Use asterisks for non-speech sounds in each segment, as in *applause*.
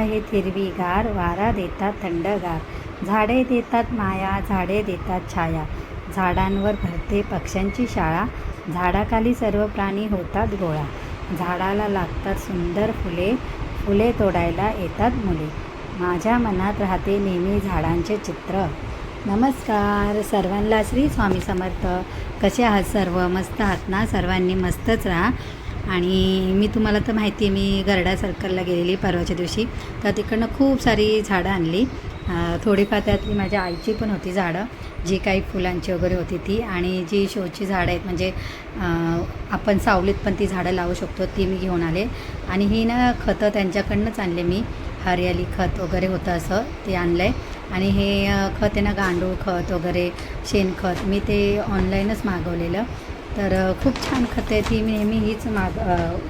आहेत हिरवीगार वारा देतात थंडगार झाडे देतात माया झाडे देतात छाया. झाडांवर भरते पक्ष्यांची शाळा. झाडाखाली सर्व प्राणी होतात गोळा. झाडाला लागतात सुंदर फुले. फुले तोडायला येतात मुले. माझ्या मनात राहते नेहमी झाडांचे चित्र. नमस्कार. सर्वांना श्री स्वामी समर्थ. कसे आहात सर्व? मस्त आहात ना? सर्वांनी मस्तच राहा. आणि मी तुम्हाला तर माहिती आहे मी गरडा सर्कलला गेलेली परवाच्या दिवशी. तर तिकडनं खूप सारी झाडं आणली. थोडीफार त्यातली माझ्या आईची पण होती झाडं जी काही फुलांची वगैरे होती ती. आणि जी शोची झाडं आहेत म्हणजे आपण सावलीत पण ती झाडं लावू शकतो ती मी घेऊन आले. आणि ही ना खतं त्यांच्याकडनंच आणले मी. हरियाली खत वगैरे होतं असं ते आणलं आहे आणि हे खत आहे ना गांडूळ खत वगैरे शेणखत मी ते ऑनलाईनच मागवलेलं. तर खूप छान खतं आहे ती. मी नेहमी हीच माग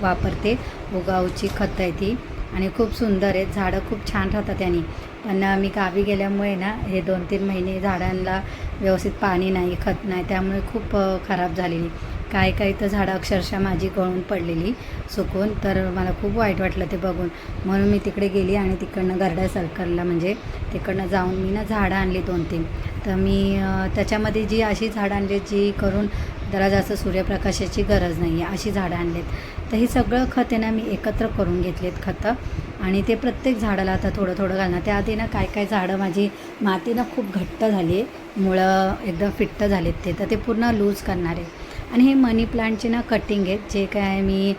वापरते. उगावची खतं आहे ती. आणि खूप सुंदर आहेत झाडं खूप छान राहतात त्यांनी. पण मी गावी गेल्यामुळे ना हे दोन तीन महिने झाडांना व्यवस्थित पाणी नाही खत नाही. त्यामुळे खूप खराब झालेली. काय काय तर झाडं अक्षरशः माझी गळून पडलेली सुकून तर मला खूप वाईट वाटलं ते बघून. म्हणून मी तिकडे गेली आणि तिकडनं गरडा सर्कलला म्हणजे तिकडनं जाऊन मी ना झाडं आणली दोन तीन. तर मी त्याच्यामध्ये जी अशी झाडं आणली जी करून जरा जास्त सूर्यप्रकाशाची गरज नाही आहे अशी झाडं आणलीत. तर हे सगळं खत आहे ना मी एकत्र करून घेतलेत खतं. आणि ते प्रत्येक झाडाला आता थोडं थोडं घालणार. त्याआधी ना काय काय झाडं माझी माती ना खूप घट्ट झाली आहे. मुळं एकदम फिट्ट झालेत ते. तर ते पूर्ण लूज करणार आहे. आणि हे मनी प्लांटचे ना कटिंग आहेत. जे काय मी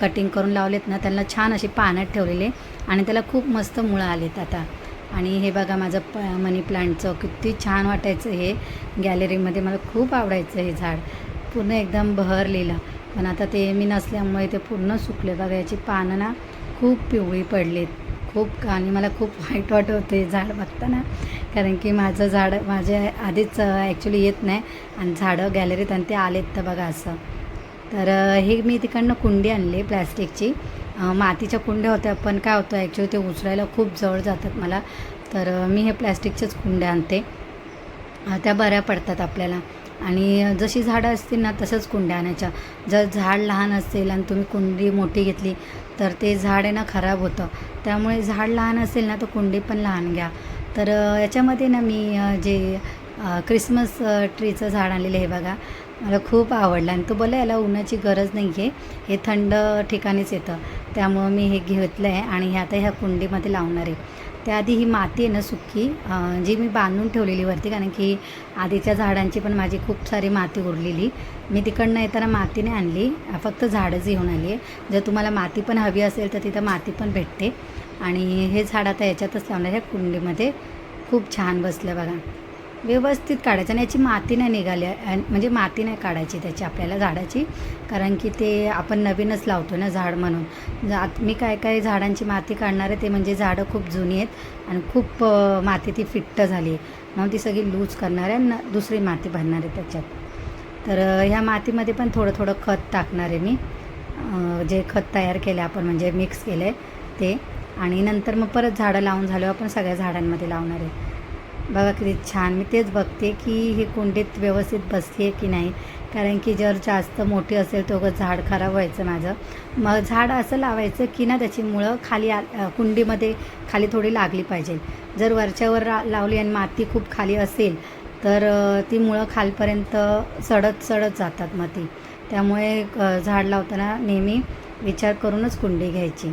कटिंग करून लावलेत ना त्यांना छान अशी पाण्यात ठेवलेले आणि त्याला खूप मस्त मुळं आलेत आता. आणि हे बघा माझं प मनी प्लांटचं किती छान वाटायचं हे. गॅलरीमध्ये मला खूप आवडायचं हे झाड. पूर्ण एकदम बहरलेलं. पण आता ते मी नसल्यामुळे ते पूर्ण सुकले. बघा याची पानं ना खूप पिवळी पडलीत. खूप आणि मला खूप *laughs* वाईट वाटत होते झाड बघताना. कारण की माझं झाड माझ्या आधीच ॲक्च्युली येत नाही. आणि झाडं गॅलरीत आणि ते आलेत तर बघा असं. तर हे मी तिकडनं कुंडी आणली प्लॅस्टिकची. मातीच्या कुंड्या होत्या पण काय होतं ॲक्च्युली ते उचलायला खूप जवळ जातात मला. तर मी हे प्लॅस्टिकच्याच कुंड्या आणते. त्या बऱ्या पडतात आपल्याला. आणि जशी झाडं असतील ना तसंच कुंड्या आणायच्या. जर झाड लहान असेल आणि तुम्ही कुंडी मोठी घेतली तर ते झाड आहे ना खराब होतं. त्यामुळे झाड लहान असेल ना तर कुंडी पण लहान घ्या. तर याच्यामध्ये ना मी जे क्रिसमस ट्रीचं झाड आणलेलं आहे बघा मला खूप आवडलं. आणि तो बोला याला उन्हाची गरज नाही आहे हे थंड ठिकाणीच येतं. त्यामुळं मी हे घेतलं आहे आणि हे आता ह्या कुंडीमध्ये लावणार आहे. त्याआधी ही माती आहे ना सुकी जी मी बांधून ठेवलेली वरती कारण की आधीच्या झाडांची पण माझी खूप सारी माती उरलेली. मी तिकडनं येताना माती नाही आणली. फक्त झाडंच घेऊन आली आहे. जर तुम्हाला माती पण हवी असेल तर तिथं माती पण भेटते. आणि हे झाड आता याच्यातच लावणार ह्या कुंडीमध्ये. खूप छान बसलं बघा. व्यवस्थित काढायचं आणि याची माती नाही निघाली म्हणजे माती नाही काढायची त्याची आपल्याला झाडाची. कारण की ते आपण नवीनच लावतो ना झाड म्हणून. आत मी काय काय झाडांची माती काढणार आहे ते म्हणजे झाडं खूप जुनी आहेत आणि खूप माती ती फिट्ट झाली आहे. म्हणून ती सगळी लूज करणार आहे आणि दुसरी माती भरणार आहे त्याच्यात. तर ह्या मातीमध्ये पण थोडं थोडं खत टाकणार आहे मी. जे खत तयार केलं आपण म्हणजे मिक्स केलं आहे ते. आणि नंतर मग परत झाडं लावून झाल्यावर आपण सगळ्या झाडांमध्ये लावणार आहे. बघा किती छान. मी तेच बघते की हे कुंडीत व्यवस्थित बसते आहे की नाही. कारण की जर जास्त मोठी असेल तो झाड खराब व्हायचं माझं. मग झाड असं लावायचं की ना त्याची मुळं खाली आ कुंडीमध्ये खाली थोडी लागली पाहिजे. जर वरच्यावर रा लावली आणि माती खूप खाली असेल तर ती मुळं खालपर्यंत सडत सडत जातात मग ती त्यामुळे झाड लावताना नेहमी विचार करूनच कुंडी घ्यायची.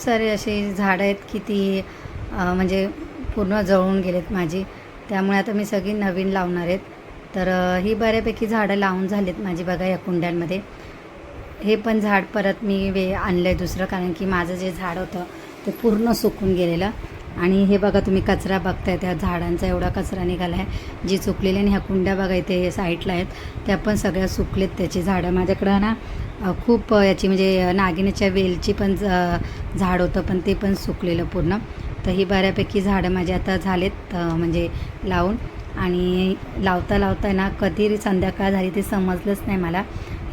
सारे असे झाडं आहेत की ती म्हणजे पूर्ण जळून गेलेत माझी. त्यामुळे आता मी सगळी नवीन लावणार आहेत. तर ही बऱ्यापैकी झाडं लावून झालीत माझी बघा या कुंड्यांमध्ये. हे पण झाड परत मी वे आणलं आहे दुसरं कारण की माझं जे झाड होतं ते पूर्ण सुकून गेलेलं. आणि हे बघा तुम्ही कचरा बघताय त्या झाडांचा एवढा कचरा निघाला आहे जी सुकलेली आणि ह्या कुंड्या बघा इथे साईडला आहेत त्या पण सगळ्या सुकलेत त्याची झाडं. माझ्याकडं ना खूप याची म्हणजे नागिनीच्या वेलची पण ज- झाड होतं पण ते पण सुकलेलं पूर्ण. तर ही बऱ्यापैकी झाडं माझे आता झालेत म्हणजे लावून. आणि लावता लावता ना कधी संध्याकाळ झाली ते समजलंच नाही मला.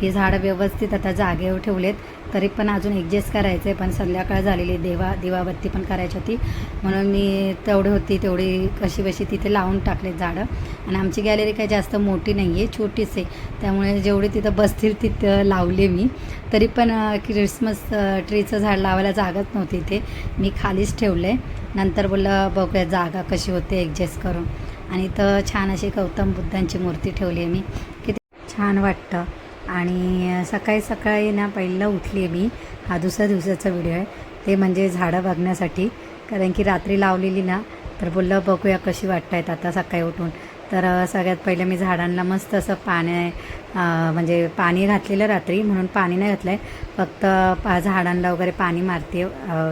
ही झाडं व्यवस्थित आता जागेवर ठेवलेत. तरी पण अजून ॲडजस्ट करायचं आहे पण संध्याकाळ झालेली देवा दिवाबत्ती पण करायची होती. म्हणून मी तेवढी होती तेवढी कशी बशी तिथे लावून टाकलेत झाडं. आणि आमची गॅलरी काही जास्त मोठी नाही आहे छोटीच आहे त्यामुळे जेवढे तिथं बसतील तिथं लावले मी. तरी पण क्रिसमस ट्रीचं झाड लावायला जागाच नव्हती इथे. मी खालीच ठेवलं आहे नंतर बोललं बघूया जागा कशी होते ॲडजस्ट करून. आणि इथं छान अशी गौतम बुद्धांची मूर्ती ठेवली आहे मी. किती छान वाटतं. आणि सकाळी सकाळी ना पहिलं उठली आहे मी. हा दुसऱ्या दिवसाचा व्हिडिओ आहे. ते म्हणजे झाडं बघण्यासाठी. कारण की रात्री लावलेली ना तर बोललं बघूया कशी वाटत आहेत आता सकाळी उठून. तर सगळ्यात पहिलं मी झाडांना मस्त असं पाणी म्हणजे पाणी घातलेलं रात्री म्हणून पाणी नाही घातलं आहे फक्त पा झाडांना वगैरे पाणी मारते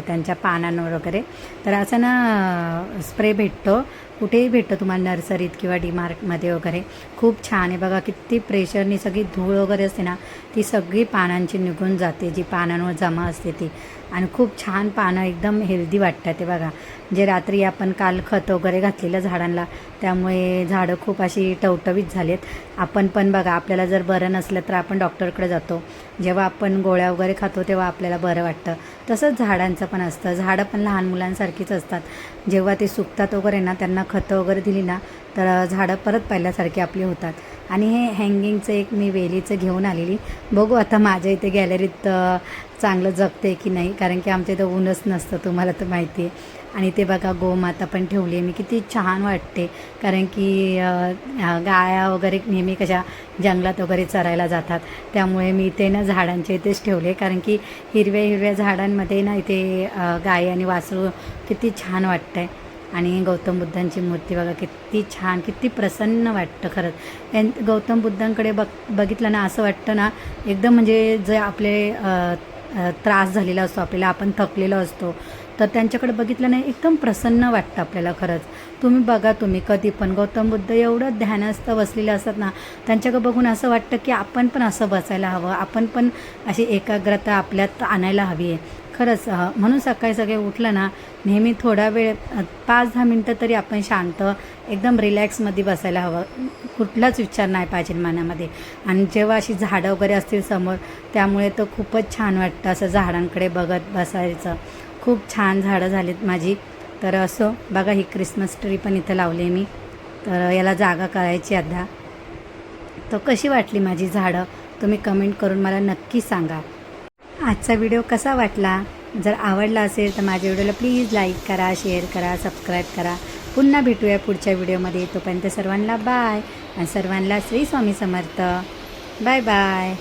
त्यांच्या पानांवर वगैरे. तर असं ना स्प्रे भेटतो. कुठेही भेटतं तुम्हाला नर्सरीत किंवा डीमार्टमध्ये वगैरे. खूप छान आहे बघा किती प्रेशरनी सगळी धूळ वगैरे असते ना ती सगळी पानांची निघून जाते जी पानांवर जमा असते ती. आणि खूप छान पानं एकदम हेल्दी वाटतात ते बघा. जे रात्री आपण काल खत वगैरे घातलेलं झाडांना त्यामुळे झाडं खूप अशी टवटवीत झाली आहेत आपण पण बघा आपल्याला जर जर बरं नसलं तर आपण डॉक्टरकडे जातो. जेव्हा आपण गोळ्या वगैरे खातो तेव्हा आपल्याला बरं वाटतं. तसंच झाडांचं पण असतं. झाडं पण लहान मुलांसारखीच असतात. जेव्हा ते सुकतात वगैरे ना त्यांना खतं वगैरे दिली ना तर झाडं परत पहिल्यासारखी आपली होतात. आणि हे हँगिंगचं एक मी वेलीचं घेऊन आलेली. बघू आता माझ्या इथे गॅलरीत चांगलं जगते की नाही? कारण की आमच्या इथं ऊनच नसतं तुम्हाला तर माहिती आहे. आणि ते बघा गोमाता पण ठेवली आहे. मी किती छान वाटते. कारण की गाया वगैरे नेहमी कशा जंगलात वगैरे चरायला जातात. त्यामुळे मी इथे ना झाडांच्या इथेच ठेवले कारण की हिरव्या हिरव्या झाडांमध्ये ना इथे गाय आणि वासरू किती छान वाटतं आहे आणि गौतम बुद्धांची मूर्ती बघा किती छान किती प्रसन्न वाटतं खरंच. यां गौतम बुद्धांकडे बघ बघितलं ना असं वाटतं ना एकदम म्हणजे जे आपले त्रास झालेला असतो आपल्याला आपण थकलेलो असतो तर त्यांच्याकडे बघितलं नाही एकदम प्रसन्न वाटतं आपल्याला खरंच. तुम्ही बघा तुम्ही कधी पण गौतम बुद्ध एवढं ध्यानस्थ बसलेले असतात ना त्यांच्याकडे बघून असं वाटतं की आपण पण असं बसायला हवं आपण पण अशी एकाग्रता आपल्यात आणायला हवी आहे. खरंच म्हणून सकाळी सकाळी उठलं ना नेहमी थोडा वेळ पाच दहा मिनटं तरी आपण शांत एकदम रिलॅक्समध्ये बसायला हवं. कुठलाच विचार नाही पाहिजे मनामध्ये. आणि जेव्हा अशी झाडं वगैरे असतील समोर त्यामुळे तर खूपच छान वाटतं असं झाडांकडे बघत बसायचं. खूप छान झाडं झालीत माझी. तर असो बघा ही क्रिसमस ट्री पण इथं लावली मी. तर याला जागा करायची आता. तर कशी वाटली माझी झाडं? तुम्ही कमेंट करून मला नक्की सांगा. आजचा व्हिडिओ कसा वाटला? जर आवडला असेल तर माझ्या व्हिडिओला प्लीज लाईक करा शेअर करा सबस्क्राईब करा. पुन्हा भेटूया पुढच्या व्हिडिओमध्ये तोपर्यंत सर्वांना बाय आणि सर्वांना श्री स्वामी समर्थ. Bye bye